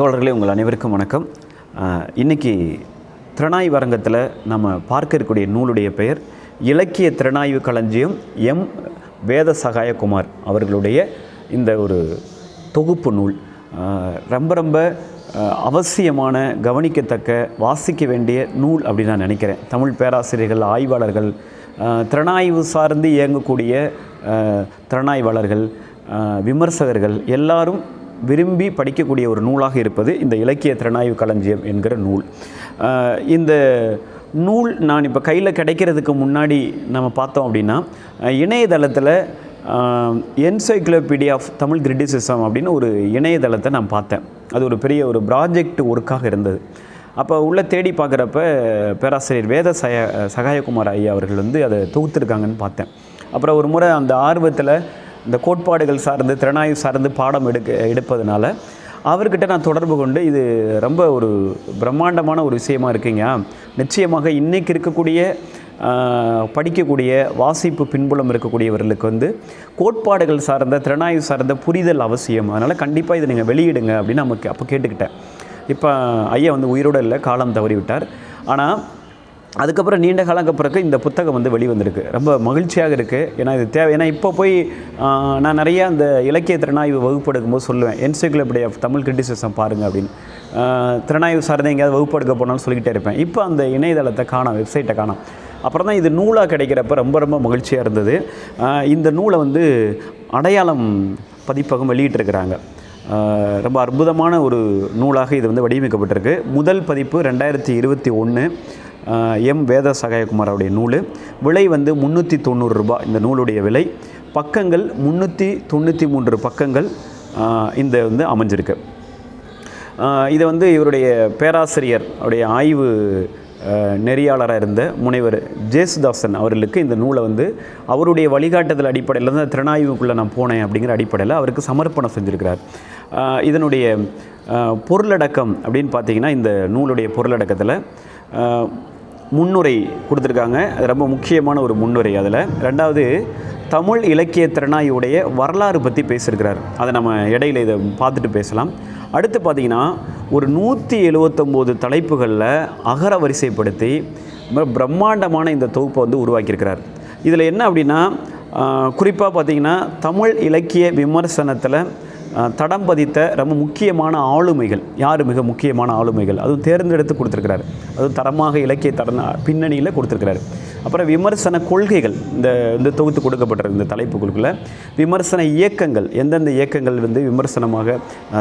தோழர்களே உங்கள் அனைவருக்கும் வணக்கம். இன்றைக்கி இன்னைக்கு திறனாய்வு அரங்கத்தில் நம்ம பார்க்க இருக்கக்கூடிய நூலுடைய பெயர் இலக்கிய திறனாய்வு களஞ்சியம் எம். வேத சகாயகுமார் அவர்களுடைய இந்த ஒரு தொகுப்பு நூல். ரொம்ப ரொம்ப அவசியமான கவனிக்கத்தக்க வாசிக்க வேண்டிய நூல் அப்படின்னு நான் நினைக்கிறேன். தமிழ் பேராசிரியர்கள் ஆய்வாளர்கள் திறனாய்வு சார்ந்து இயங்கக்கூடிய திறனாய்வாளர்கள் விமர்சகர்கள் எல்லாரும் விரும்பி படிக்கக்கூடிய ஒரு நூலாக இருப்பது இந்த இலக்கிய திறனாய்வு களஞ்சியம் என்கிற நூல். இந்த நூல் நான் இப்போ கையில் கிடைக்கிறதுக்கு முன்னாடி நம்ம பார்த்தோம் அப்படின்னா இணையதளத்தில் என்சைக்ளோபீடியா ஆஃப் தமிழ் கிரிட்டிசிசம் அப்படின்னு ஒரு இணையதளத்தை நான் பார்த்தேன். அது ஒரு பெரிய ஒரு ப்ராஜெக்ட் ஒர்க்காக இருந்தது. அப்போ உள்ள தேடி பார்க்குறப்ப பேராசிரியர் வேத சய சகாயகுமார் ஐயா அவர்கள் வந்து அதை தொகுத்துருக்காங்கன்னு பார்த்தேன். அப்புறம் ஒரு முறை அந்த ஆர்வத்தில் இந்த கோட்பாடுகள் சார்ந்து திறனாய்வு சார்ந்து பாடம் எடுக்க எடுப்பதனால அவர்கிட்ட நான் தொடர்பு கொண்டு இது ரொம்ப ஒரு பிரம்மாண்டமான ஒரு விஷயமா இருக்குங்க. நிச்சயமாக இன்றைக்கி இருக்கக்கூடிய படிக்கக்கூடிய வாசிப்பு பின்புலம் இருக்கக்கூடியவர்களுக்கு வந்து கோட்பாடுகள் சார்ந்த திறனாய்வு சார்ந்த புரிதல் அவசியம். அதனால் கண்டிப்பாக இதை நீங்கள் வெளியிடுங்க அப்படின்னு நமக்கு அப்போ கேட்டுக்கிட்டேன். இப்போ ஐயா வந்து உயிரோடு இல்லை காலம் தவறிவிட்டார். ஆனால் அதுக்கப்புறம் நீண்ட காலங்க பிறகு இந்த புத்தகம் வந்து வெளிவந்திருக்கு. ரொம்ப மகிழ்ச்சியாக இருக்குது ஏன்னா இது தேவை. ஏன்னா இப்போ போய் நான் நிறையா அந்த இலக்கிய திறனாய்வு வகுப்பு எடுக்கும்போது சொல்லுவேன். என்சைக்ளோபீடியா ஆஃப் தமிழ் கிரிட்டிசிசம் பாருங்கள் அப்படின்னு. திறனாய்வு சார்ந்த எங்கேயாவது வகுப்பு எடுக்க போனாலும் சொல்லிக்கிட்டே இருப்பேன். இப்போ அந்த இணையதளத்தை காணும் வெப்சைட்டை காணோம். அப்புறம் தான் இது நூலாக கிடைக்கிறப்ப ரொம்ப ரொம்ப மகிழ்ச்சியாக இருந்தது. இந்த நூலை வந்து அடையாளம் பதிப்பகம் வெளியிட்டிருக்கிறாங்க. ரொம்ப அற்புதமான ஒரு நூலாக இது வந்து வடிவமைக்கப்பட்டிருக்கு. முதல் பதிப்பு ரெண்டாயிரத்தி இருபத்தி ஒன்று எம் வேத அவருடைய நூல். விலை வந்து முந்நூற்றி தொண்ணூறு ரூபாய் இந்த நூலுடைய விலை. பக்கங்கள் முந்நூற்றி தொண்ணூற்றி மூன்று பக்கங்கள் இந்த வந்து அமைஞ்சிருக்கு. இதை வந்து இவருடைய பேராசிரியர் அவருடைய ஆய்வு நெறியாளராக இருந்த முனைவர் ஜேசுதாசன் அவர்களுக்கு இந்த நூலை வந்து அவருடைய வழிகாட்டுதல் அடிப்படையில் தான் திறனாய்வுக்குள்ளே நான் போனேன் அப்படிங்கிற அடிப்படையில் அவருக்கு சமர்ப்பணம் செஞ்சுருக்கிறார். இதனுடைய பொருளடக்கம் அப்படின்னு பார்த்தீங்கன்னா இந்த நூலுடைய பொருளடக்கத்தில் முன்னுரை கொடுத்துருக்காங்க. அது ரொம்ப முக்கியமான ஒரு முன்னுரை அதில். ரெண்டாவது தமிழ் இலக்கிய திறனாயுடைய வரலாறு பற்றி பேசியிருக்கிறார். அதை நம்ம இடையில இதை பார்த்துட்டு பேசலாம். அடுத்து பார்த்தீங்கன்னா ஒரு நூற்றி எழுபத்தொம்போது தலைப்புகளில் அகர வரிசைப்படுத்தி பிரம்மாண்டமான இந்த தொகுப்பை வந்து உருவாக்கியிருக்கிறார். இதில் என்ன அப்படின்னா குறிப்பாக பார்த்திங்கன்னா தமிழ் இலக்கிய விமர்சனத்தில் தடம் பதித்த ரொம்ப முக்கியமான ஆளுமைகள். யார் மிக முக்கியமான ஆளுமைகள்? அதுவும் தேர்ந்தெடுத்து கொடுத்துருக்கிறாரு. அதுவும் தரமாக இலக்கிய தர பின்னணியில் கொடுத்துருக்கிறாரு. அப்புறம் விமர்சன கொள்கைகள் இந்த இந்த தொகுத்து கொடுக்கப்பட்டிருக்கு இந்த தலைப்புகளுக்குள்ள விமர்சன இயக்கங்கள் எந்தெந்த இயக்கங்கள் வந்து விமர்சனமாக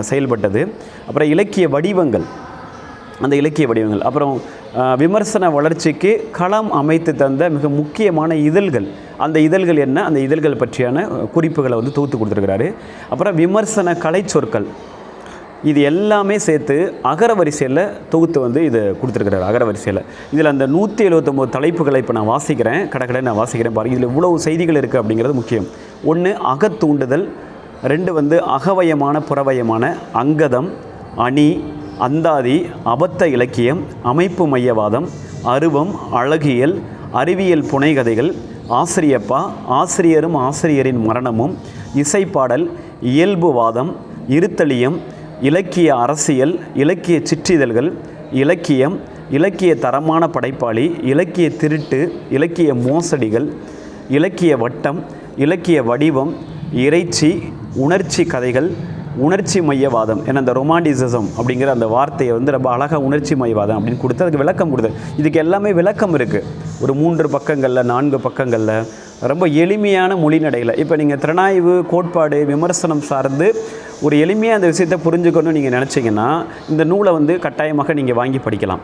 செயல்பட்டது. அப்புறம் இலக்கிய வடிவங்கள் அந்த இலக்கிய வடிவங்கள். அப்புறம் விமர்சன வளர்ச்சிக்கு களம் அமைத்து தந்த மிக முக்கியமான இதழ்கள். அந்த இதழ்கள் என்ன? அந்த இதழ்கள் பற்றியான குறிப்புகளை வந்து தொகுத்து கொடுத்துருக்கிறாரு. அப்புறம் விமர்சன கலை சொற்கள் இது எல்லாமே சேர்த்து அகர வரிசையில் தொகுத்து வந்து இதை கொடுத்துருக்கிறாரு அகர வரிசையில். இதில் அந்த நூற்றி எழுபத்தொம்போது தலைப்புகளை இப்போ நான் வாசிக்கிறேன். கடற்கடை நான் வாசிக்கிறேன் பாருங்கள் இதில் இவ்வளவு செய்திகள் இருக்குது அப்படிங்கிறது முக்கியம். ஒன்று அகத்தூண்டுதல். ரெண்டு வந்து அகவயமான புறவயமான அங்கதம் அணி அந்தாதி அபத்த இலக்கியம் அமைப்பு மையவாதம் அருவம் அழகியல் அறிவியல் புனைகதைகள் ஆசிரியப்பா ஆசிரியரும் ஆசிரியரின் மரணமும் இசைப்பாடல் இயல்புவாதம் இருத்தலியம் இலக்கிய அரசியல் இலக்கிய சிற்றிதழ்கள் இலக்கியம் இலக்கிய தரமான படைப்பாளி இலக்கிய திருட்டு இலக்கிய மோசடிகள் இலக்கிய வட்டம் இலக்கிய வடிவம் இறைச்சி உணர்ச்சி கதைகள் உணர்ச்சி மையவாதம். ஏன்னா அந்த ரொமாண்டிசிசம் அப்படிங்கிற அந்த வார்த்தையை வந்து ரொம்ப அழகாக உணர்ச்சி மையவாதம் அப்படின்னு கொடுத்து அதுக்கு விளக்கம் கொடுத்து இதுக்கு எல்லாமே விளக்கம் இருக்குது ஒரு மூன்று பக்கங்களில் நான்கு பக்கங்களில் ரொம்ப எளிமையான மொழிநடையில். இப்போ நீங்கள் திறனாய்வு கோட்பாடு விமர்சனம் சார்ந்து ஒரு எளிமையாக அந்த விஷயத்தை புரிஞ்சுக்கணும்னு நீங்கள் நினச்சிங்கன்னா இந்த நூலை வந்து கட்டாயமாக நீங்கள் வாங்கி படிக்கலாம்.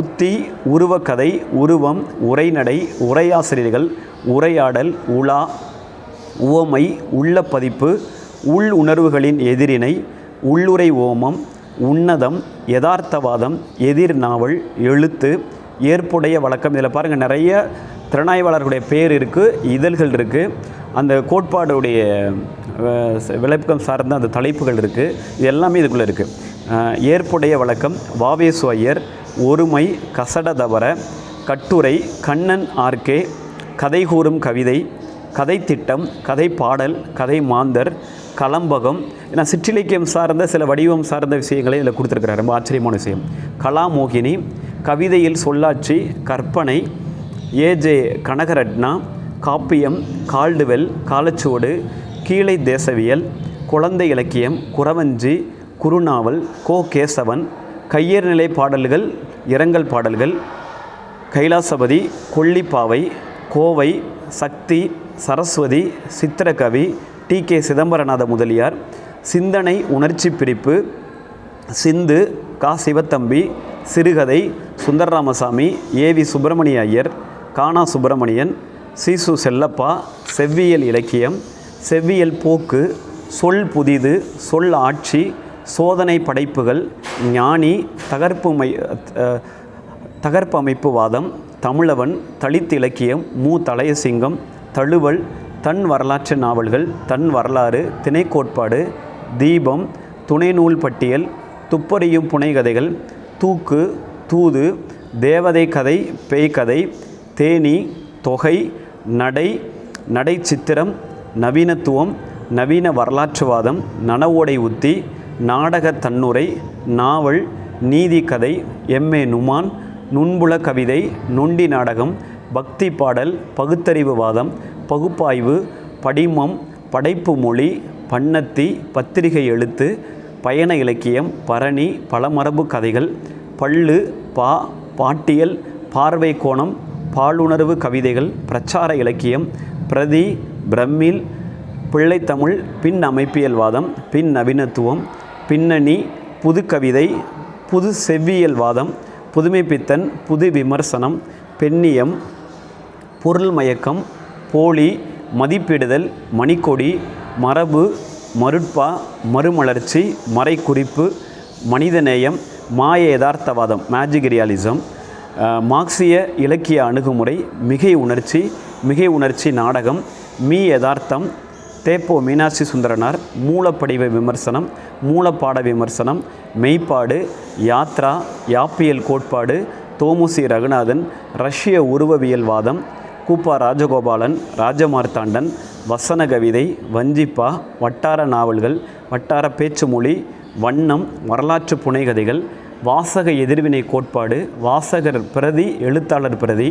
உத்தி உருவக்கதை உருவம் உரைநடை உரையாசிரியர்கள் உரையாடல் உலா உவமை உள்ள பதிப்பு உள் உணர்வுகளின் எதிரினை உள்ளுரை ஓமம் உன்னதம் யதார்த்தவாதம் எதிர் நாவல் எழுத்து ஏற்புடைய வழக்கம். இதில் பாருங்கள் நிறைய திறனாய்வாளர்களுடைய பேர் இருக்குது இதழ்கள் இருக்குது அந்த கோட்பாடுடைய விளக்கம் சார்ந்த அந்த தலைப்புகள் இருக்குது இது எல்லாமே இதுக்குள்ளே இருக்குது ஏற்புடைய வழக்கம் வாவேசு ஐயர் ஒருமை கசடதவர கட்டுரை கண்ணன் ஆர்கே கதை கூறும் கவிதை கதை திட்டம் கதை பாடல் கதை மாந்தர் கலம்பகம். ஏன்னா சிற்றிலக்கியம் சார்ந்த சில வடிவம் சார்ந்த விஷயங்களை இதில் கொடுத்துருக்கிறார். ரொம்ப ஆச்சரியமான விஷயம். கலாமோகினி கவிதையில் சொல்லாட்சி கற்பனை ஏஜே கனகரட்னா காப்பியம் கால்டுவெல் காலச்சுவடு கீழை தேசவியல் குழந்தை இலக்கியம் குறவஞ்சி குறுநாவல் கோ கேசவன் கையர்நிலை பாடல்கள் இரங்கல் பாடல்கள் கைலாசபதி கொல்லிப்பாவை கோவை சக்தி சரஸ்வதி சித்திரகவி டி கே சிதம்பரநாத முதலியார் சிந்தனை உணர்ச்சி பிரிப்பு சிந்து கா. சிவத்தம்பி சிறுகதை சுந்தரராமசாமி ஏவி சுப்பிரமணிய ஐயர் கானா சுப்பிரமணியன் சீசு செல்லப்பா செவ்வியல் இலக்கியம் செவ்வியல் போக்கு சொல் புதிது சொல் ஆட்சி சோதனை படைப்புகள் ஞானி தகர்ப்பு மை தகர்ப்பு அமைப்பு வாதம் தமிழவன் தலித் இலக்கியம் மு. தலையசிங்கம் தழுவல் தன் வரலாற்று நாவல்கள் தன் வரலாறு திணைக்கோட்பாடு தீபம் துணைநூல் பட்டியல் துப்பறியும் புனைகதைகள் தூக்கு தூது தேவதை கதை பேய்கதை தேனி தொகை நடை நடை சித்திரம் நவீனத்துவம் நவீன வரலாற்றுவாதம் நனவோடை உத்தி நாடக தன்னுரை நாவல் நீதி கதை எம்ஏ நுமான் நுண்புல கவிதை நொண்டி நாடகம் பக்தி பாடல் பகுத்தறிவு வாதம் பகுப்பாய்வு படிமம் படைப்பு மொழி பண்ணத்தி பத்திரிகை எழுத்து பயண இலக்கியம் பரணி பலமரபு கதைகள் பள்ளு பா பாட்டியல் பார்வை கோணம் பாலுணர்வு கவிதைகள் பிரச்சார இலக்கியம் பிரதி பிரம்மில் பிள்ளைத்தமிழ் பின் அமைப்பியல்வாதம் பின் நவீனத்துவம் பின்னணி புதுக்கவிதை புது செவ்வியல் வாதம் புதுமைப்பித்தன் புது விமர்சனம் பெண்ணியம் பொருள் மயக்கம் போலி மதிப்பிடுதல் மணிக்கொடி மரபு மருட்பா மறுமலர்ச்சி மறைக்குறிப்பு மனிதநேயம் மாய யதார்த்தவாதம் மேஜிக் ரியாலிசம் மார்க்சிய இலக்கிய அணுகுமுறை மிகை உணர்ச்சி மிகை உணர்ச்சி நாடகம் மீ யதார்த்தம் தேப்போ மீனாட்சி சுந்தரனார் மூலப்படிவ விமர்சனம் மூலப்பாட விமர்சனம் மெய்ப்பாடு யாத்ரா யாப்பியல் கோட்பாடு தோமுசி ரகுநாதன் ரஷ்ய உருவவியல் வாதம் கூப்பா ராஜகோபாலன் ராஜமார்த்தாண்டன் வசன கவிதை வஞ்சிப்பா வட்டார நாவல்கள் வட்டார பேச்சு மொழி வண்ணம் வரலாற்று புனைகதைகள் வாசக எதிர்வினை கோட்பாடு வாசகர் பிரதி எழுத்தாளர் பிரதி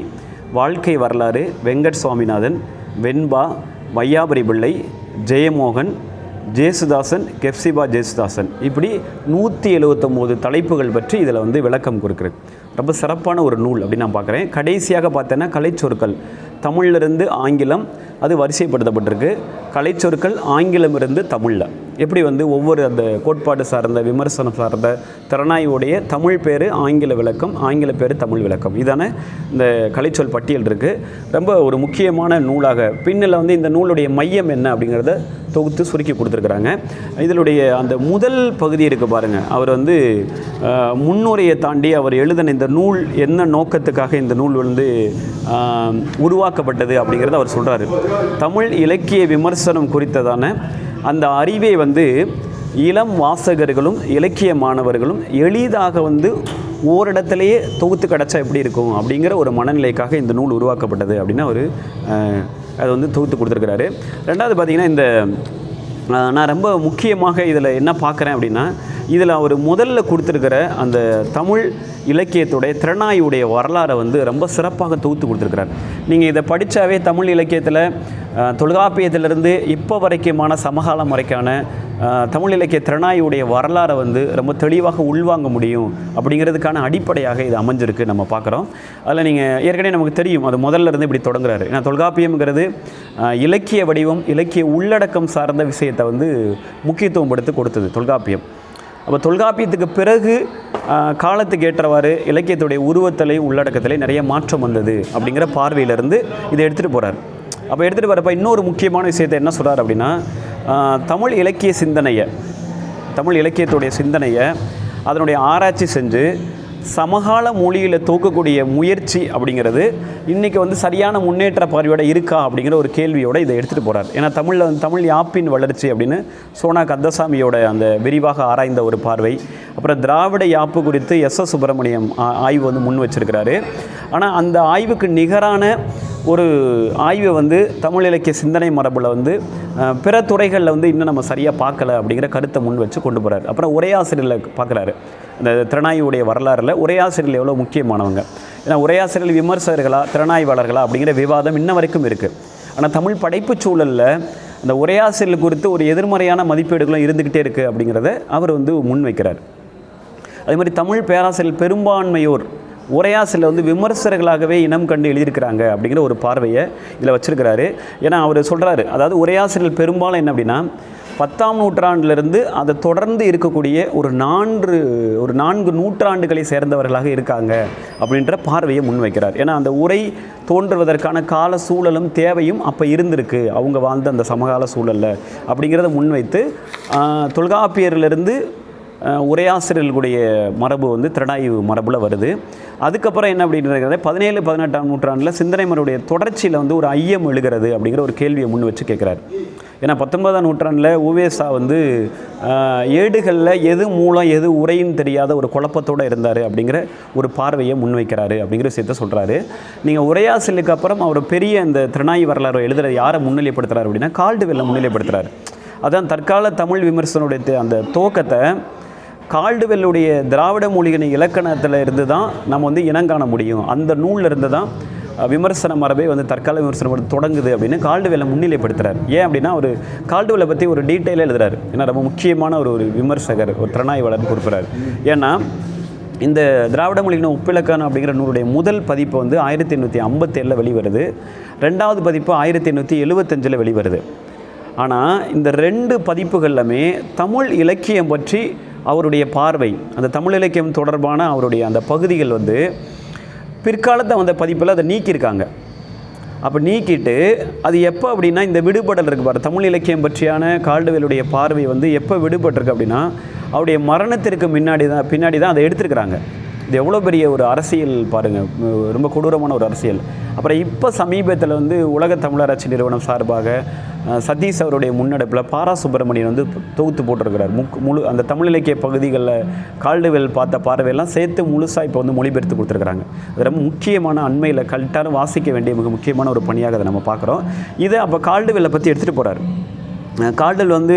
வாழ்க்கை வரலாறு வெங்கட் சுவாமிநாதன் வெண்பா வையாபுரி பிள்ளை ஜெயமோகன் ஜேசுதாசன் கெப்சிபா ஜேசுதாசன். இப்படி நூற்றி எழுபத்தொம்போது தலைப்புகள் பற்றி இதில் வந்து விளக்கம் கொடுக்குறது. ரொம்ப சிறப்பான ஒரு நூல் அப்படின்னு நான் பார்க்குறேன். கடைசியாக பார்த்தேன்னா கலைச்சொற்கள். தமிழிலிருந்து ஆங்கிலம் அது வரிசைப்படுத்தப்பட்டிருக்கு. கலைச்சொற்கள் ஆங்கிலமிருந்து தமிழில். எப்படி வந்து ஒவ்வொரு அந்த கோட்பாடு சார்ந்த விமர்சனம் சார்ந்த திறனாய்வுடைய தமிழ் பேர் ஆங்கில விளக்கம் ஆங்கில பேர் தமிழ் விளக்கம். இதான இந்த கலைச்சொல் பட்டியல் இருக்குது ரொம்ப ஒரு முக்கியமான நூலாக. பின்னில் வந்து இந்த நூலுடைய மையம் என்ன அப்படிங்கிறத தொகுத்து சுருக்கி கொடுத்துருக்குறாங்க. இதனுடைய அந்த முதல் பகுதி இருக்குது பாருங்கள் அவர் வந்து முன்னுரையை தாண்டி அவர் எழுதின இந்த நூல் என்ன நோக்கத்துக்காக இந்த நூல் வந்து உருவாக்கப்பட்டது அப்படிங்கிறத அவர் சொல்கிறாரு தமிழ் இலக்கிய விமர்சனம் குறித்ததான அந்த அறிவை வந்து இளம் வாசகர்களும் இலக்கிய மாணவர்களும் எளிதாக வந்து ஓரிடத்திலேயே தொகுத்து கிடச்சா எப்படி இருக்கும் அப்படிங்கிற ஒரு மனநிலைக்காக இந்த நூல் உருவாக்கப்பட்டது அப்படின்னு அவர் அதை வந்து தொகுத்து கொடுத்துருக்கிறாரு. ரெண்டாவது பார்த்திங்கன்னா இந்த நான் ரொம்ப முக்கியமாக இதில் என்ன பார்க்குறேன் அப்படின்னா இதில் அவர் முதல்ல கொடுத்துருக்கிற அந்த தமிழ் இலக்கியத்துடைய திறனாயுடைய வரலாறை வந்து ரொம்ப சிறப்பாக தொகுத்து கொடுத்துருக்கிறார். நீங்கள் இதை படித்தாவே தமிழ் இலக்கியத்தில் தொல்காப்பியத்திலிருந்து இப்போ வரைக்குமான சமகாலம் வரைக்கான தமிழ் இலக்கிய திறனாயுடைய வரலாறை வந்து ரொம்ப தெளிவாக உள்வாங்க முடியும் அப்படிங்கிறதுக்கான அடிப்படையாக இது அமைஞ்சிருக்கு நம்ம பார்க்குறோம். அதில் நீங்கள் ஏற்கனவே நமக்கு தெரியும் அது முதல்ல இருந்து இப்படி தொடங்குறாரு. ஏன்னா தொல்காப்பியம்ங்கிறது இலக்கிய வடிவம் இலக்கிய உள்ளடக்கம் சார்ந்த விஷயத்தை வந்து முக்கியத்துவம் படுத்து கொடுத்தது தொல்காப்பியம். அப்போ தொல்காப்பியத்துக்கு பிறகு காலத்துக்கு ஏற்றவாறு இலக்கியத்துடைய உருவத்தலை உள்ளடக்கத்திலே நிறைய மாற்றம் வந்தது அப்படிங்கிற பார்வையிலிருந்து இதை எடுத்துகிட்டு போகிறார் அப்போ எடுத்துகிட்டு வரப்போ இன்னொரு முக்கியமான விஷயத்தை என்ன சொல்கிறார் அப்படின்னா தமிழ் இலக்கிய சிந்தனையை தமிழ் இலக்கியத்துடைய சிந்தனையை அதனுடைய ஆராய்ச்சி செஞ்சு சமகால மொழியில் தூக்கக்கூடிய முயற்சி அப்படிங்கிறது இன்றைக்கி வந்து சரியான முன்னேற்ற பார்வையோட இருக்கா அப்படிங்கிற ஒரு கேள்வியோடு இதை எடுத்துகிட்டு போகிறார் ஏன்னா தமிழில் வந்து தமிழ் யாப்பின் வளர்ச்சி அப்படின்னு சோனா கந்தசாமியோட அந்த விரிவாக ஆராய்ந்த ஒரு பார்வை. அப்புறம் திராவிட யாப்பு குறித்து எஸ் எஸ் சுப்பிரமணியம் ஆய்வு வந்து முன் வச்சிருக்கிறாரு. ஆனால் அந்த ஆய்வுக்கு நிகரான ஒரு ஆய்வை வந்து தமிழ் இலக்கிய சிந்தனை மரபில் வந்து பிற துறைகளில் வந்து இன்னும் நம்ம சரியாக பார்க்கல அப்படிங்கிற கருத்தை முன் வச்சு கொண்டு போகிறார் அப்புறம் உரையாசிரியரில் பார்க்குறாரு. இந்த திறனாய்வுடைய வரலாறில் உரையாசிரியர்கள் எவ்வளோ முக்கியமானவங்க? ஏன்னா உரையாசிரியர்கள் விமர்சகர்களா திறனாய்வாளர்களா அப்படிங்கிற விவாதம் இன்ன வரைக்கும் இருக்குது ஆனால் தமிழ் படைப்புச் சூழலில் அந்த உரையாசிரியர்கள் குறித்து ஒரு எதிர்மறையான மதிப்பீடுகளும் இருந்துக்கிட்டே இருக்குது அப்படிங்கிறத அவர் வந்து முன்வைக்கிறார் அதே மாதிரி தமிழ் பேராசிரியர் பெரும்பான்மையோர் உரையாசிரியர் வந்து விமர்சகர்களாகவே இனம் கண்டு எழுதியிருக்கிறாங்க அப்படிங்கிற ஒரு பார்வையை இதில் வச்சிருக்கிறாரு. ஏன்னா அவர் சொல்கிறாரு அதாவது உரையாசிரியர் பெரும்பாலும் என்ன அப்படின்னா பத்தாம் நூற்றாண்டிலிருந்து அதை தொடர்ந்து இருக்கக்கூடிய ஒரு நான்கு ஒரு நான்கு நூற்றாண்டுகளை சேர்ந்தவர்களாக இருக்காங்க அப்படின்ற பார்வையை முன்வைக்கிறார். ஏன்னா அந்த உரை தோன்றுவதற்கான கால சூழலும் தேவையும் அப்போ இருந்திருக்கு. அவங்க வாழ்ந்த அந்த சமகால சூழலில். அப்படிங்கிறத முன்வைத்து ஆஹ், தொல்காப்பியரிலிருந்து உரையாசிரியர்களுடைய மரபு வந்து திறனாய்வு மரபில் வருது. அதுக்கப்புறம் என்ன அப்படின்றது பதினேழு பதினெட்டாம் நூற்றாண்டில் சிந்தனை மரபுடைய தொடர்ச்சியில் வந்து ஒரு ஐயம் எழுகிறது அப்படிங்கிற ஒரு கேள்வியை முன் வச்சு கேட்குறாரு. ஏன்னா பத்தொன்பதாம் நூற்றாண்டில் ஓவேசா வந்து ஏடுகளில் எது மூலம் எது உரைன்னு தெரியாத ஒரு குழப்பத்தோடு இருந்தார் அப்படிங்கிற ஒரு பார்வையை முன்வைக்கிறாரு அப்படிங்கிற விஷயத்த சொல்கிறாரு நீங்கள் உரையாசலுக்கு அப்புறம் அவர் பெரிய இந்த திறனாய் வரலாறு எழுதுகிற யாரை முன்னிலைப்படுத்துகிறார் அப்படின்னா கால்டுவெல்ல முன்னிலைப்படுத்துறாரு. அதான் தற்கால தமிழ் விமர்சனுடைய அந்த தோக்கத்தை கால்டுவெல்லுடைய திராவிட மொழிகளின் இலக்கணத்தில் இருந்து தான் நம்ம வந்து இனங்காண முடியும். அந்த நூல்ல இருந்து தான் விமர்சன மரபே வந்து தற்கால விமர்சனம் தொடங்குது அப்படின்னு கால்டுவெல்லை முன்னிலைப்படுத்துகிறார் ஏன் அப்படின்னா ஒரு கால்டுவெல்லை பற்றி ஒரு டீட்டெயிலாக எழுதுறாரு. ஏன்னா ரொம்ப முக்கியமான ஒரு ஒரு விமர்சகர் ஒரு திறனாய்வாளர் கொடுக்குறாரு. ஏன்னா இந்த திராவிட மொழியின ஒப்பிலக்கணம் அப்படிங்கிற நூலுடைய முதல் பதிப்பு வந்து ஆயிரத்தி எண்ணூற்றி ஐம்பத்தேழில் வெளிவருது. ரெண்டாவது பதிப்பு ஆயிரத்தி எண்ணூற்றி எழுபத்தஞ்சில் வெளிவருது. ஆனால் இந்த ரெண்டு பதிப்புகள்லுமே தமிழ் இலக்கியம் பற்றி அவருடைய பார்வை அந்த தமிழ் இலக்கியம் தொடர்பான அவருடைய அந்த பகுதிகள் வந்து பிற்காலத்தை வந்த பதிப்பில் அதை நீக்கியிருக்காங்க. அப்போ நீக்கிட்டு அது எப்போ அப்படின்னா இந்த விடுபடல் இருக்கு பாரு தமிழ் இலக்கியம் பற்றியான கால்டுவேலுடைய பார்வை வந்து எப்போ விடுபட்டிருக்கு அப்படின்னா அவருடைய மரணத்திற்கு முன்னாடி தான் பின்னாடி தான் அதை எடுத்திருக்கிறாங்க. இது எவ்வளோ பெரிய ஒரு அரசியல் பாருங்கள் ரொம்ப கொடூரமான ஒரு அரசியல். அப்புறம் இப்போ சமீபத்தில் வந்து உலக தமிழராட்சி நிறுவனம் சார்பாக சதீஷ் அவருடைய முன்னெடுப்பில் பாரா சுப்பிரமணியன் வந்து தொகுத்து போட்டிருக்கிறார். முக் முழு அந்த தமிழ் இலக்கிய பகுதிகளில் கால்டுவெல் பார்த்த பார்வையெல்லாம் சேர்த்து முழுசாக இப்போ வந்து மொழிபெயர்த்து கொடுத்துருக்குறாங்க. அது ரொம்ப முக்கியமான அண்மையில் கல்ட்டாரும் வாசிக்க வேண்டிய மிக முக்கியமான ஒரு பணியாக அதை நம்ம பார்க்குறோம். இதை அப்போ கால்டுவெல்லை பற்றி எடுத்துகிட்டு போகிறார் கால்டல் வந்து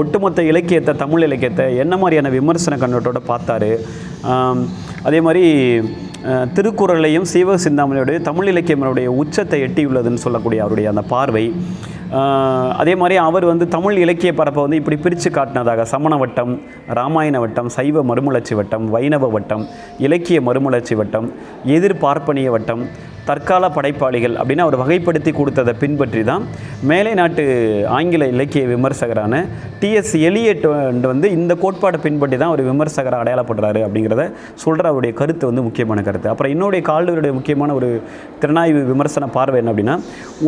ஒட்டுமொத்த இலக்கியத்தை தமிழ் இலக்கியத்தை என்ன மாதிரியான விமர்சன கண்ணோட்டோட பார்த்தாரு? அதே மாதிரி திருக்குறளையும் சீவக சிந்தாமணியுடைய தமிழ் இலக்கியமனுடைய உச்சத்தை எட்டியுள்ளதுன்னு சொல்லக்கூடிய அவருடைய அந்த பார்வை. அதே மாதிரி அவர் வந்து தமிழ் இலக்கிய பரப்பை வந்து இப்படி பிரித்து காட்டினதாக சமண வட்டம் ராமாயண வட்டம் சைவ மறுமலர்ச்சி வட்டம் வைணவ வட்டம் இலக்கிய மறுமலர்ச்சி வட்டம் எதிர்பார்ப்பனிய வட்டம் தற்கால படைப்பாளிகள் அப்படின்னு அவர் வகைப்படுத்தி கொடுத்ததை பின்பற்றி தான் மேலை நாட்டு ஆங்கில இலக்கிய விமர்சகரான டிஎஸ் எலியட் வந்து இந்த கோட்பாடை பின்பற்றி தான் ஒரு விமர்சகரை அடையாளப்படுறாரு அப்படிங்கிறத சொல்கிற அவருடைய கருத்து வந்து முக்கியமான கருத்து. அப்புறம் என்னுடைய கால்டுவெலுடைய முக்கியமான ஒரு திறனாய்வு விமர்சன பார்வை என்ன அப்படின்னா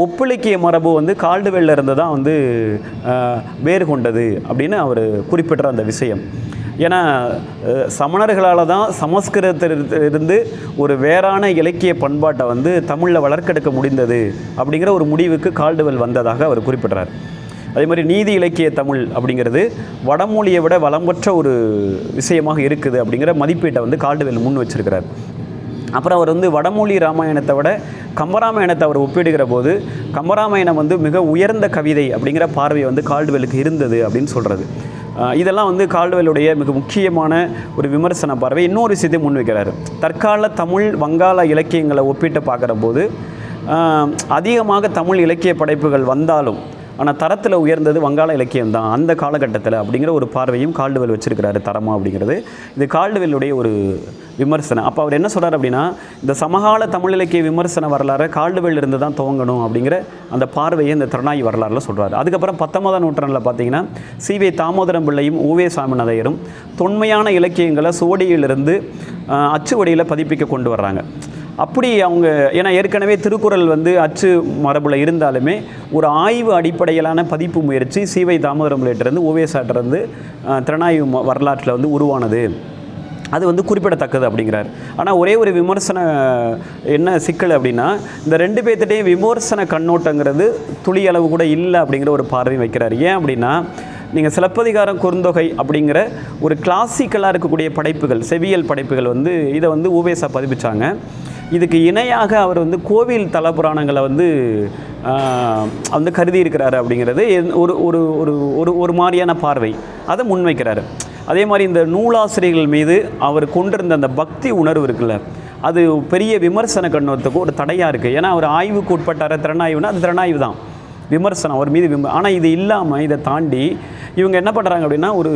ஒப்பிலக்கிய மரபு வந்து கால்டுவெல்லிருந்து தான் வந்து வேறு கொண்டது அப்படின்னு அவர் குறிப்பிடுற அந்த விஷயம். ஏன்னா சமணர்களால் தான் சமஸ்கிருதத்திலிருந்து ஒரு வேறான இலக்கிய பண்பாட்டை வந்து தமிழில் வளர்க்கெடுக்க முடிந்தது அப்படிங்கிற ஒரு முடிவுக்கு கால்டுவெல் வந்ததாக அவர் குறிப்பிடுறார். அதே மாதிரி நீதி இலக்கிய தமிழ் அப்படிங்கிறது வடமொழியை விட வளம்பற்ற ஒரு விஷயமாக இருக்குது அப்படிங்கிற மதிப்பீட்டை வந்து கால்டுவெல் முன் வச்சிருக்கிறார். அப்புறம் அவர் வந்து வடமொழி ராமாயணத்தை விட கம்பராமாயணத்தை அவர் ஒப்பிடுகிற போது கம்பராமாயணம் வந்து மிக உயர்ந்த கவிதை அப்படிங்கிற பார்வை வந்து கால்டுவெலுக்கு இருந்தது அப்படின்னு சொல்கிறது இதெல்லாம் வந்து கால்டுவெலுடைய மிக முக்கியமான ஒரு விமர்சன பார்வை. இன்னொரு விஷயத்தை முன்வைக்கிறாரு. தற்கால தமிழ் வங்காள இலக்கியங்களை ஒப்பிட்டு பார்க்குற போது அதிகமாக தமிழ் இலக்கிய படைப்புகள் வந்தாலும் ஆனால் தரத்தில் உயர்ந்தது வங்காள இலக்கியம் தான் அந்த காலகட்டத்தில் அப்படிங்கிற ஒரு பார்வையும் கால்டுவெல் வச்சிருக்கிறாரு தரமாக அப்படிங்கிறது. இது கால்டுவெல்லுடைய ஒரு விமர்சனம். அப்போ அவர் என்ன சொல்கிறார் அப்படின்னா இந்த சமகால தமிழ் இலக்கிய விமர்சன வரலாறு கால்டுவெல் இருந்து தான் துவங்கணும் அப்படிங்கிற அந்த பார்வையை இந்த திறனாய் வரலாறுல சொல்கிறார் அதுக்கப்புறம் பத்தொன்பதாம் நூற்றாண்டில் பார்த்தீங்கன்னா சிவே தாமோதரம் பிள்ளையும் ஓவே சாமிநாதையரும் தொன்மையான இலக்கியங்களை சுவடியிலிருந்து அச்சுவடியில் பதிப்பிக்க கொண்டு வர்றாங்க. அப்படி அவங்க ஏன்னா ஏற்கனவே திருக்குறள் வந்து அச்சு மரபில் இருந்தாலுமே ஒரு ஆய்வு அடிப்படையிலான பதிப்பு முயற்சி சீவை தாமோதரம்பிள்ளையிட்டிருந்து ஓவியசாட்டிருந்து திறனாய்வு வரலாற்றில் வந்து உருவானது. அது வந்து குறிப்பிடத்தக்கது அப்படிங்கிறார். ஆனால் ஒரே ஒரு விமர்சன என்ன சிக்கல் அப்படின்னா இந்த ரெண்டு பேர்த்திட்டையும் விமர்சன கண்ணோட்டங்கிறது துளி அளவு கூட இல்லை அப்படிங்கிற ஒரு பார்வை வைக்கிறார். ஏன் அப்படின்னா நீங்கள் சிலப்பதிகாரம் குறுந்தொகை அப்படிங்கிற ஒரு கிளாசிக்கலாக இருக்கக்கூடிய படைப்புகள் செவியல் படைப்புகள் வந்து இதை வந்து ஊவேசா பதிப்பிச்சாங்க. இதுக்கு இணையாக அவர் வந்து கோவில் தல புராணங்களை வந்து வந்து கருதி இருக்கிறாரு அப்படிங்கிறது என்- ஒரு ஒரு ஒரு ஒரு ஒரு மாதிரியான பார்வை. அதை முன்வைக்கிறாரு. அதே மாதிரி இந்த நூலாசிரியர்கள் மீது அவர் கொண்டிருந்த அந்த பக்தி உணர்வு இருக்குல்ல அது பெரிய விமர்சன கண்ணோட்டத்துக்கு ஒரு தடையாக இருக்குது ஏன்னா அவர் ஆய்வுக்கு உட்பட்டார திறனாய்வுனா அது திறனாய்வு தான். விமர்சனம் அவர் மீது விம ஆனால் இது இல்லாமல் இதை தாண்டி இவங்க என்ன பண்ணுறாங்க அப்படின்னா ஒரு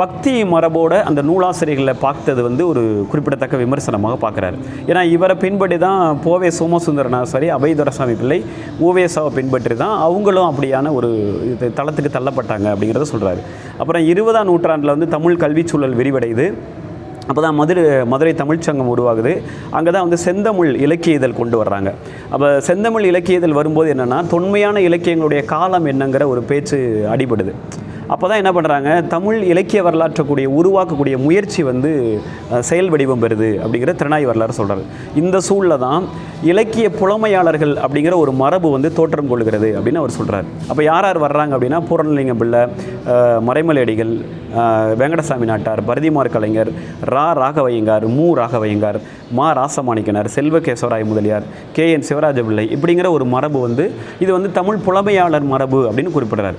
பக்தி மரபோட அந்த நூலாசிரியர்களை பார்த்தது வந்து ஒரு குறிப்பிடத்தக்க விமர்சனமாக பார்க்குறாரு. ஏன்னா இவரை பின்பற்றி தான் போவே சோமசுந்தரனாசாரி அபயதுரசாமி பிள்ளை ஓவேசாவை பின்பற்றி தான் அவங்களும் அப்படியான ஒரு இது தளத்துக்கு தள்ளப்பட்டாங்க அப்படிங்கிறத சொல்கிறாரு அப்புறம் இருபதாம் நூற்றாண்டில் வந்து தமிழ் கல்விச் சூழல் விரிவடையுது. அப்போ தான் மதுரை மதுரை தமிழ்ச்சங்கம் உருவாகுது. அங்கே தான் வந்து செந்தமிழ் இலக்கிய இதழ் கொண்டு வர்றாங்க. அப்போ செந்தமிழ் இலக்கிய இதழ் வரும்போது என்னென்னா தொன்மையான இலக்கியங்களுடைய காலம் என்னங்கிற ஒரு பேச்சு அடிபடுது. அப்போ தான் என்ன பண்ணுறாங்க தமிழ் இலக்கிய வரலாற்றக்கூடிய உருவாக்கக்கூடிய முயற்சி வந்து செயல் வடிவம் பெறுது அப்படிங்கிற திறனாய் வரலாறு சொல்கிறாரு இந்த சூழலில் தான் இலக்கிய புலமையாளர்கள் அப்படிங்கிற ஒரு மரபு வந்து தோற்றம் கொள்கிறது அப்படின்னு அவர் சொல்கிறார் அப்போ யார் யார் வர்றாங்க அப்படின்னா பூரணலிங்க பிள்ளை மறைமலையடிகள் வெங்கடசாமி நாட்டார் பரதிமார் கலைஞர் ரா ராகவையங்கார் மு ராகவையங்கார் மா ராசமாணிக்கனார் செல்வகேசவராய் முதலியார் கே என் சிவராஜ பிள்ளை இப்படிங்கிற ஒரு மரபு வந்து இது வந்து தமிழ் புலமையாளர் மரபு அப்படின்னு குறிப்பிடுறாரு.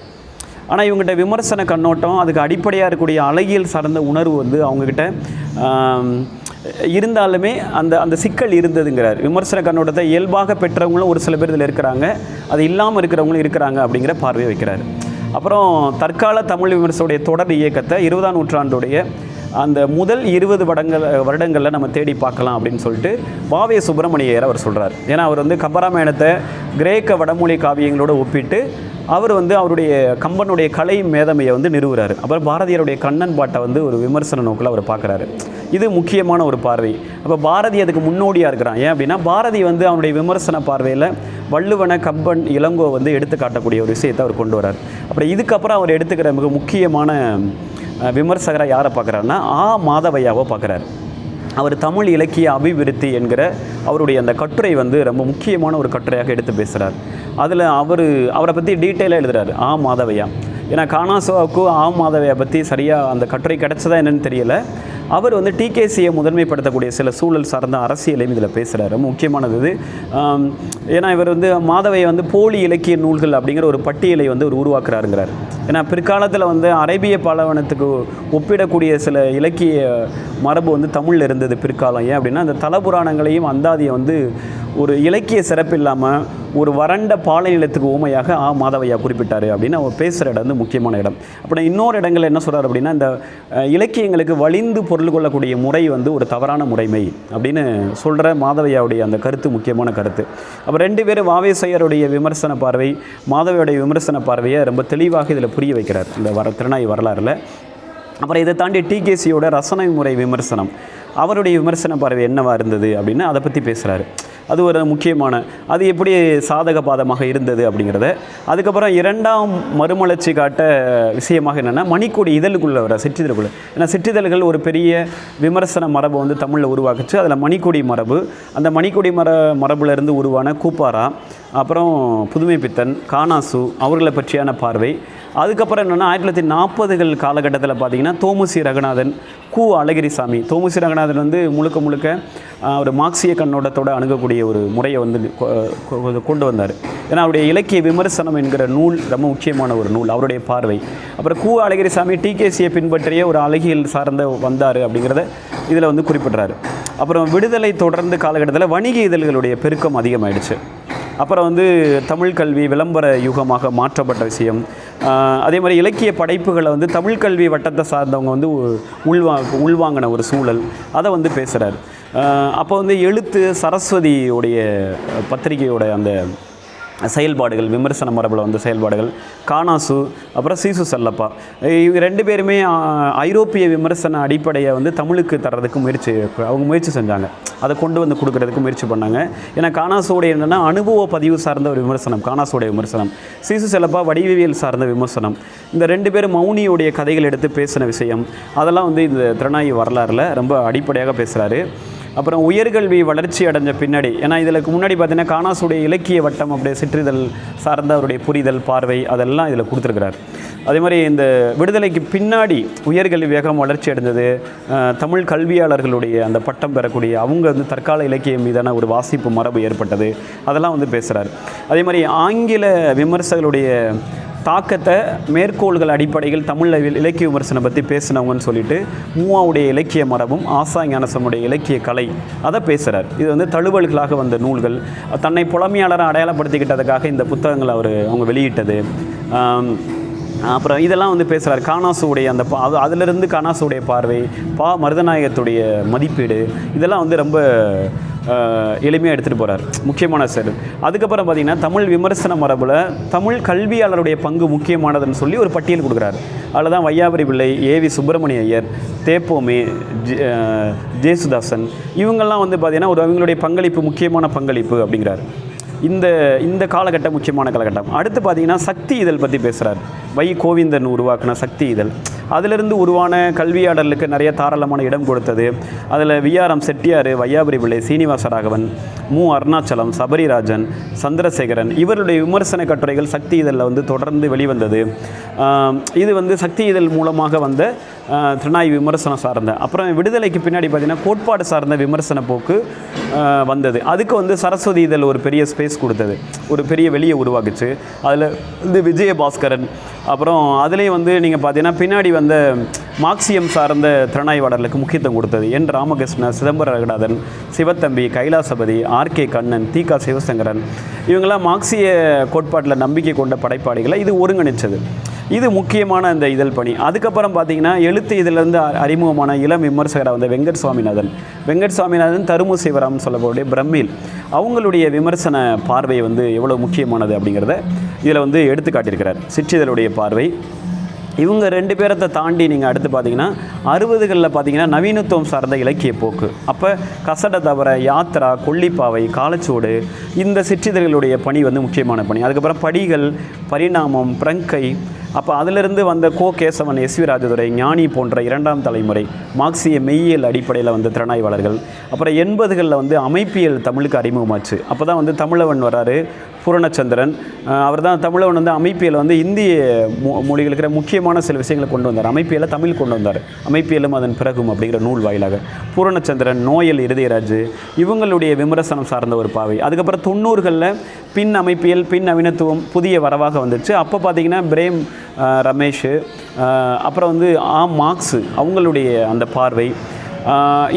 ஆனால் இவங்ககிட்ட விமர்சன கண்ணோட்டம் அதுக்கு அடிப்படையாக இருக்கக்கூடிய அழகியல் சார்ந்த உணர்வு வந்து அவங்கக்கிட்ட இருந்தாலுமே அந்த அந்த சிக்கல் இருந்ததுங்கிறார். விமர்சன கண்ணோட்டத்தை இயல்பாக பெற்றவங்களும் ஒரு சில பேர் இதில் இருக்கிறாங்க. அது இல்லாமல் இருக்கிறவங்களும் இருக்கிறாங்க அப்படிங்கிற பார்வையை வைக்கிறார். அப்புறம் தற்கால தமிழ் விமர்சனுடைய தொடர் இயக்கத்தை இருபதாம் நூற்றாண்டுடைய அந்த முதல் இருபது படங்கள் வருடங்களில் நம்ம தேடி பார்க்கலாம் அப்படின்னு சொல்லிட்டு பாவே சுப்பிரமணியர் அவர் சொல்கிறார் ஏன்னா அவர் வந்து கம்பராமாயணத்தை கிரேக்க வடமொழி காவியங்களோட ஒப்பிட்டு அவர் வந்து அவருடைய கம்பனுடைய கலை மேதமையை வந்து நிறுவுறாரு. அப்புறம் பாரதியாருடைய கண்ணன் பாட்டை வந்து ஒரு விமர்சன நோக்கில் அவர் பார்க்குறாரு. இது முக்கியமான ஒரு பார்வை. அப்போ பாரதி அதுக்கு முன்னோடியாக இருக்கிறான். ஏன் அப்படின்னா பாரதி வந்து அவனுடைய விமர்சன பார்வையில் வள்ளுவன கம்பன் இளங்கோ வந்து எடுத்து காட்டக்கூடிய ஒரு விஷயத்தை அவர் கொண்டு வரார் அப்புறம் இதுக்கப்புறம் அவர் எடுத்துக்கிற மிக முக்கியமான விமர்சகராக யாரை பார்க்குறாருன்னா ஆ. மாதவையாவை பார்க்குறாரு. அவர் தமிழ் இலக்கிய அபிவிருத்தி என்கிற அவருடைய அந்த கட்டுரை வந்து ரொம்ப முக்கியமான ஒரு கட்டுரையாக எடுத்து பேசுகிறார் அதில் அவர் அவரை பற்றி டீட்டெயிலாக எழுதுகிறார் ஆ. மாதவையா. ஏன்னா காணாசோவுக்கும் ஆம் மாதவியை பற்றி சரியாக அந்த கட்டுரை கிடைச்சதா என்னன்னு தெரியல. அவர் வந்து டிகேசியை முதன்மைப்படுத்தக்கூடிய சில சூழல் சார்ந்த அரசியலையும் இதில் பேசுகிறாரு முக்கியமானது இது. ஏன்னா இவர் வந்து மாதவை வந்து போலி இலக்கிய நூல்கள் அப்படிங்கிற ஒரு பட்டியலை வந்து ஒரு உருவாக்குறாருங்கிறார். ஏன்னா பிற்காலத்தில் வந்து அரேபிய பாலைவனத்துக்கு ஒப்பிடக்கூடிய சில இலக்கிய மரபு வந்து தமிழில் இருந்தது பிற்காலம். ஏன் அப்படின்னா அந்த தலபுராணங்களையும் அந்தாதியை வந்து ஒரு இலக்கிய சிறப்பு இல்லாமல் ஒரு வறண்ட பாலை நிலத்துக்கு ஊமையாக ஆ. மாதவையா குறிப்பிட்டார் அப்படின்னு அவர் பேசுகிற இடம் வந்து முக்கியமான இடம். அப்புறம் இன்னொரு இடங்கள் என்ன சொல்கிறார் அப்படின்னா இந்த இலக்கியங்களுக்கு வலிந்து பொருள் கொள்ளக்கூடிய முறை வந்து ஒரு தவறான முறைமை அப்படின்னு சொல்கிற மாதவையாவுடைய அந்த கருத்து முக்கியமான கருத்து. அப்போ ரெண்டு பேரும் வாவேசையருடைய விமர்சன பார்வை மாதவையுடைய விமர்சன பார்வையை ரொம்ப தெளிவாக இதில் புரிய வைக்கிறார். இந்த வர திறனாய் வரலாறுல. அப்புறம் இதை தாண்டி டிகேசியோட ரசனை முறை விமர்சனம். அவருடைய விமர்சன பார்வை என்னவாக இருந்தது அப்படின்னு அதை பற்றி பேசுகிறாரு அது ஒரு முக்கியமான அது எப்படி சாதக பாதமாக இருந்தது அப்படிங்கிறத. அதுக்கப்புறம் இரண்டாம் மறுமலர்ச்சி காட்ட விஷயமாக என்னென்னா மணிக்கொடி இதழுக்குள்ள வர சிற்றிதழுக்குள்ள. ஏன்னா சிற்றிதழ்கள் ஒரு பெரிய விமர்சன மரபை வந்து தமிழில் உருவாக்குச்சு. அதில் மணிக்கொடி மரபு அந்த மணிக்கொடி மர மரபுலேருந்து உருவான கூப்பாரா அப்புறம் புதுமை பித்தன் கானாசு அவர்களை பற்றியான பார்வை. அதுக்கப்புறம் என்னென்னா ஆயிரத்தி தொள்ளாயிரத்தி நாற்பதுகள் காலகட்டத்தில் பார்த்தீங்கன்னா தோமுசி ரகுநாதன் கு அழகிரிசாமி. தோமுசி ரகுநாதன் வந்து முழுக்க முழுக்க ஒரு மார்க்சிய கண்ணோட்டத்தோட அணுகக்கூடிய ஒரு முறையை வந்து கொ- கொ- கொண்டு வந்தார். ஏன்னா அவருடைய இலக்கிய விமர்சனம் என்கிற நூல் ரொம்ப முக்கியமான ஒரு நூல் அவருடைய பார்வை. அப்புறம் கு அழகிரிசாமி டிகேசியை பின்பற்றிய ஒரு அழகியல் சார்ந்த வந்தார் அப்படிங்கிறத இதில் வந்து குறிப்பிட்றாரு. அப்புறம் விடுதலை தொடர்ந்து காலகட்டத்தில் வணிக இதழ்களுடைய பெருக்கம் அதிகமாயிடுச்சு. அப்புறம் வந்து தமிழ் கல்வி விளம்பர யுகமாக மாற்றப்பட்ட விஷயம். அதே மாதிரி இலக்கிய படைப்புகளை வந்து தமிழ் கல்வி வட்டத்தை சார்ந்தவங்க வந்து உள்வா உள்வாங்கின ஒரு சூழல். அதை வந்து பேசுகிறார் அப்போ வந்து எழுத்து சரஸ்வதியுடைய பத்திரிகையோட அந்த செயல்பாடுகள் விமர்சன மரபில் வந்த செயல்பாடுகள் கானாசு அப்புறம் சீசு செல்லப்பா. இவங்க ரெண்டு பேருமே ஐரோப்பிய விமர்சன அடிப்படையை வந்து தமிழுக்கு தர்றதுக்கு முயற்சி அவங்க முயற்சி செஞ்சாங்க. அதை கொண்டு வந்து கொடுக்கறதுக்கு முயற்சி பண்ணாங்க. ஏன்னா காணாசோடைய என்னென்னா அனுபவ பதிவு சார்ந்த ஒரு விமர்சனம் கானாசுடைய விமர்சனம். சீசு செல்லப்பா வடிவியல் சார்ந்த விமர்சனம். இந்த ரெண்டு பேரும் மௌனியோடைய கதைகள் எடுத்து பேசின விஷயம். அதெல்லாம் வந்து இந்த திறனாயி வரலாறில் ரொம்ப அடிப்படையாக பேசுகிறாரு அப்புறம் உயர்கல்வி வளர்ச்சி அடைஞ்ச பின்னாடி ஏன்னா இதில் முன்னாடி பார்த்தீங்கன்னா காணாசுடைய இலக்கிய வட்டம் அப்படியே சிற்றிதழ் சார்ந்த அவருடைய புரிதல் பார்வை அதெல்லாம் இதில் கொடுத்துருக்கிறார். அதே மாதிரி இந்த விடுதலைக்கு பின்னாடி உயர்கல்வி வேகம் வளர்ச்சி அடைஞ்சது தமிழ் கல்வியாளர்களுடைய அந்த பட்டம் பெறக்கூடிய அவங்க வந்து தற்கால இலக்கியம் மீதான ஒரு வாசிப்பு மரபு ஏற்பட்டது அதெல்லாம் வந்து பேசுகிறார் அதே மாதிரி ஆங்கில விமர்சகர்களுடைய தாக்கத்தை மேற்கோள்கள் அடிப்படையில் தமிழில் இலக்கிய விமர்சனம் பற்றி பேசினவங்கன்னு சொல்லிட்டு மூவாவுடைய இலக்கிய மரபும் ஆசா ஞானசமுடைய இலக்கிய கலை அதை பேசுகிறார் இது வந்து தழுவல்களாக வந்த நூல்கள். தன்னை புலமையாளரை அடையாளப்படுத்திக்கிட்டதுக்காக இந்த புத்தகங்களை அவர் அவங்க வெளியிட்டது. அப்புறம் இதெல்லாம் வந்து பேசுகிறார் காணாசுடைய அந்த பா அது அதிலிருந்து காணாசுடைய பார்வை பா மருதநாயகத்துடைய மதிப்பீடு இதெல்லாம் வந்து ரொம்ப எளிமையாக எடுத்துகிட்டு போகிறார் முக்கியமான சார் அதுக்கப்புறம் பார்த்தீங்கன்னா தமிழ் விமர்சன மரபில் தமிழ் கல்வியாளருடைய பங்கு முக்கியமானதுன்னு சொல்லி ஒரு பட்டியல் கொடுக்குறாரு. அதில் தான் வையாபுரி பிள்ளை ஏவி சுப்பிரமணிய ஐயர் தேப்போமே ஜே- ஜேசுதாசன் இவங்கெல்லாம் வந்து பார்த்திங்கன்னா ஒரு அவங்களுடைய பங்களிப்பு முக்கியமான பங்களிப்பு அப்படிங்கிறார். இந்த இந்த காலகட்டம் முக்கியமான காலகட்டம். அடுத்து பார்த்தீங்கன்னா சக்தி இதழ் பற்றி பேசுகிறார் வை கோவிந்தன் உருவாக்கின சக்தி இதழ். அதிலிருந்து உருவான கல்வியாடலுக்கு நிறைய தாராளமான இடம் கொடுத்தது. அதில் விஆர்எம் செட்டியார் வையாபுரி பிள்ளை சீனிவாச ராகவன் மு அருணாச்சலம் சபரிராஜன் சந்திரசேகரன் இவருடைய விமர்சன கட்டுரைகள் சக்தி இதழில் வந்து தொடர்ந்து வெளிவந்தது. இது வந்து சக்தி இதழ் மூலமாக வந்த ஆ, விமர்சனம் சார்ந்த. அப்புறம் விடுதலைக்கு பின்னாடி பார்த்தீங்கன்னா கோட்பாடு சார்ந்த விமர்சன போக்கு வந்தது. அதுக்கு வந்து சரஸ்வதி இதழ் ஒரு பெரிய ஸ்பேஸ் கொடுத்தது. ஒரு பெரிய வெளியை உருவாக்குச்சு. அதில் வந்து விஜயபாஸ்கரன். அப்புறம் அதுலேயும் வந்து நீங்கள் பார்த்தீங்கன்னா பின்னாடி வந்த மார்க்சியம் சார்ந்த திறனாய்வாளர்களுக்கு முக்கியத்துவம் கொடுத்தது. என் ராமகிருஷ்ண சிதம்பர ரகுநாதன் சிவத்தம்பி கைலாசபதி ஆர்கே கண்ணன் தீகா சிவசங்கரன். இவங்கெல்லாம் மார்க்சிய கோட்பாட்டில் நம்பிக்கை கொண்ட படைப்பாளிகளை இது ஒருங்கிணைச்சது. இது முக்கியமான அந்த இதழ் பணி. அதுக்கப்புறம் பார்த்தீங்கன்னா எழுத்து இதிலிருந்து அறிமுகமான இளம் விமர்சகராக வந்த வெங்கட் சுவாமிநாதன். வெங்கட் சுவாமிநாதன் தருமு சிவராம் சொல்லக்கூடிய பிரம்மில். அவங்களுடைய விமர்சன பார்வை வந்து எவ்வளோ முக்கியமானது அப்படிங்கிறத இதில் வந்து எடுத்து காட்டியிருக்கிறார். சிற்றிதழுடைய பார்வை. இவங்க ரெண்டு பேரத்தை தாண்டி நீங்கள் அடுத்து பார்த்தீங்கன்னா அறுபதுகளில் பார்த்தீங்கன்னா நவீனத்துவம் சார்ந்த இலக்கிய போக்கு. அப்போ கசட தவிர யாத்ரா கொல்லிப்பாவை காலச்சோடு இந்த சிற்றிதழ்களுடைய பணி வந்து முக்கியமான பணி. அதுக்கப்புறம் படிகள் பரிணாமம் பிரங்கை அப்போ அதிலிருந்து வந்த கோ கேசவன் எஸ் வி ராஜதுரை ஞானி போன்ற இரண்டாம் தலைமுறை மார்க்சிய மெய்யியல் அடிப்படையில் வந்த திறனாய்வாளர்கள். அப்புறம் எண்பதுகளில் வந்து அமைப்பியல் தமிழுக்கு அறிமுகமாச்சு. அப்போ தான் வந்து தமிழவன் வராரு. பூரணச்சந்திரன். அவர் தான் தமிழவன் வந்து அமைப்பியல் வந்து இந்திய மொ- மொழிகள் இருக்கிற முக்கியமான சில விஷயங்களை கொண்டு வந்தார். அமைப்பியலை தமிழ் கொண்டு வந்தார். அமைப்பியலும் அதன் பிறகும் அப்படிங்கிற நூல் வாயிலாக. பூரணச்சந்திரன் நோயல் இருதயராஜ் இவங்களுடைய விமர்சனம் சார்ந்த ஒரு பாவை. அதுக்கப்புறம் தொண்ணூறுகளில் பின் அமைப்பியல் பின் நவீனத்துவம் புதிய வரவாக வந்துச்சு அப்போ பார்த்தீங்கன்னா பிரேம் ரமேஷ் அப்புறம் வந்து ஆ மார்க்ஸு அவங்களுடைய அந்த பார்வை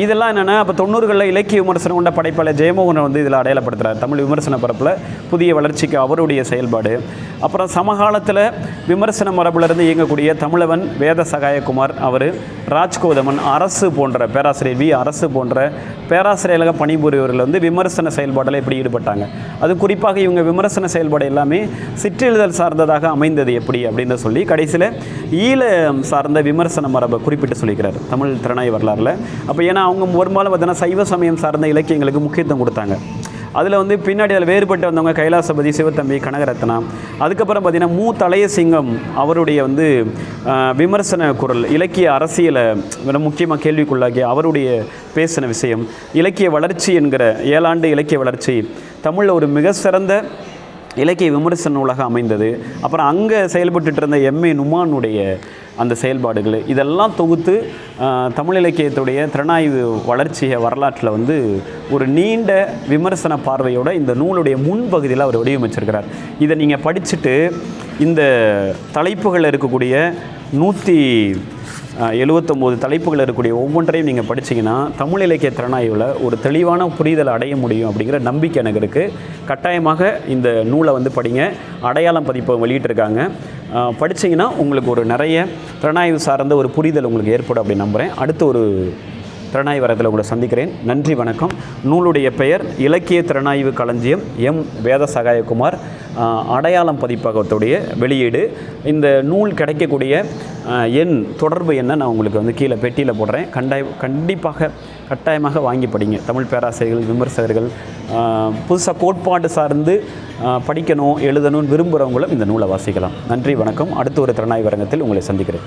இதெல்லாம் என்னென்னா அப்போ தொண்ணூறுகளில் இலக்கிய விமர்சனம் கொண்ட படைப்பாளர் ஜெயமோகனை வந்து இதில் அடையாளப்படுத்துகிறார் தமிழ் விமர்சன பரப்பில் புதிய வளர்ச்சிக்கு அவருடைய செயல்பாடு. அப்புறம் சமகாலத்தில் விமர்சன மரபிலிருந்து இயங்கக்கூடிய தமிழவன் வேத சகாயகுமார் அவர் ராஜ்கோதமன் அரசு போன்ற பேராசிரியர் வி. அரசு போன்ற பேராசிரியர்களாக பணிபுரியவர்கள் வந்து விமர்சன செயல்பாட்டில் எப்படி ஈடுபட்டாங்க. அது குறிப்பாக இவங்க விமர்சன செயல்பாடு எல்லாமே சிற்றெழுதல் சார்ந்ததாக அமைந்தது எப்படி அப்படின்னு சொல்லி கடைசியில் ஈழம் சார்ந்த விமர்சன மரபை குறிப்பிட்டு சொல்லிக்கிறார் தமிழ் திறனாய் வரலாறில். அப்போ ஏன்னா அவங்க பெரும்பாலும் பார்த்தீங்கன்னா சைவ சமயம் சார்ந்த இலக்கியங்களுக்கு முக்கியத்துவம் கொடுத்தாங்க. அதில் வந்து பின்னாடி அதில் வேறுபட்டு வந்தவங்க கைலாசபதி சிவத்தம்பி கனகரத்னா. அதுக்கப்புறம் பார்த்தீங்கன்னா மூ தலையசிங்கம் அவருடைய வந்து விமர்சன குரல் இலக்கிய அரசியலை முக்கியமாக கேள்விக்குள்ளாக்கி அவருடைய பேசின விஷயம் இலக்கிய வளர்ச்சி என்கிற ஏழாண்டு இலக்கிய வளர்ச்சி தமிழில் ஒரு மிக சிறந்த இலக்கிய விமர்சன நூலாக அமைந்தது. அப்புறம் அங்கே செயல்பட்டு இருந்த எம்ஏ நுமானுடைய அந்த செயல்பாடுகள் இதெல்லாம் தொகுத்து தமிழ் இலக்கியத்துடைய திறனாய்வு வளர்ச்சியை வரலாற்றில் வந்து ஒரு நீண்ட விமர்சன பார்வையோடு இந்த நூலுடைய முன்பகுதியில் அவர் வடிவமைச்சிருக்கிறார். இதை நீங்கள் படிச்சுட்டு இந்த தலைப்புகளில் இருக்கக்கூடிய நூற்றி எழுபத்தொம்போது தலைப்புகள் இருக்கக்கூடிய ஒவ்வொன்றையும் நீங்கள் படிச்சீங்கன்னா தமிழ் இலக்கிய திறனாய்வில் ஒரு தெளிவான புரிதல் அடைய முடியும் அப்படிங்கிற நம்பிக்கை எனக்கு இருக்குது கட்டாயமாக இந்த நூலை வந்து படிங்க. அடையாளம் பதிப்பகம் வெளியிட்டிருக்காங்க. அஹ், படிச்சீங்கன்னா உங்களுக்கு ஒரு நிறைய திறனாய்வு சார்ந்த ஒரு புரிதல் உங்களுக்கு ஏற்படும் அப்படின்னு நம்புகிறேன் அடுத்து ஒரு திறனாய்வு வரத்தில் உங்களை சந்திக்கிறேன். நன்றி வணக்கம். நூலுடைய பெயர் இலக்கிய திறனாய்வு களஞ்சியம் எம். வேத சகாயகுமார் அடையாளம் பதிப்பகத்துடைய வெளியீடு. இந்த நூல் கிடைக்கக்கூடிய எண் தொடர்பு என்ன? நான் உங்களுக்கு வந்து கீழே பெட்டியில் போடுறேன். கண்டாய் கண்டிப்பாக கட்டாயமாக வாங்கி படிங்க. தமிழ் பேராசிரியர்கள் விமர்சகர்கள் புதுசாக கோட்பாடு சார்ந்து படிக்கணும் எழுதணும்னு விரும்புகிறவங்களும் இந்த நூலை வாசிக்கலாம். நன்றி வணக்கம். அடுத்த ஒரு திறனாய்வு அரங்கத்தில் உங்களை சந்திக்கிறேன்.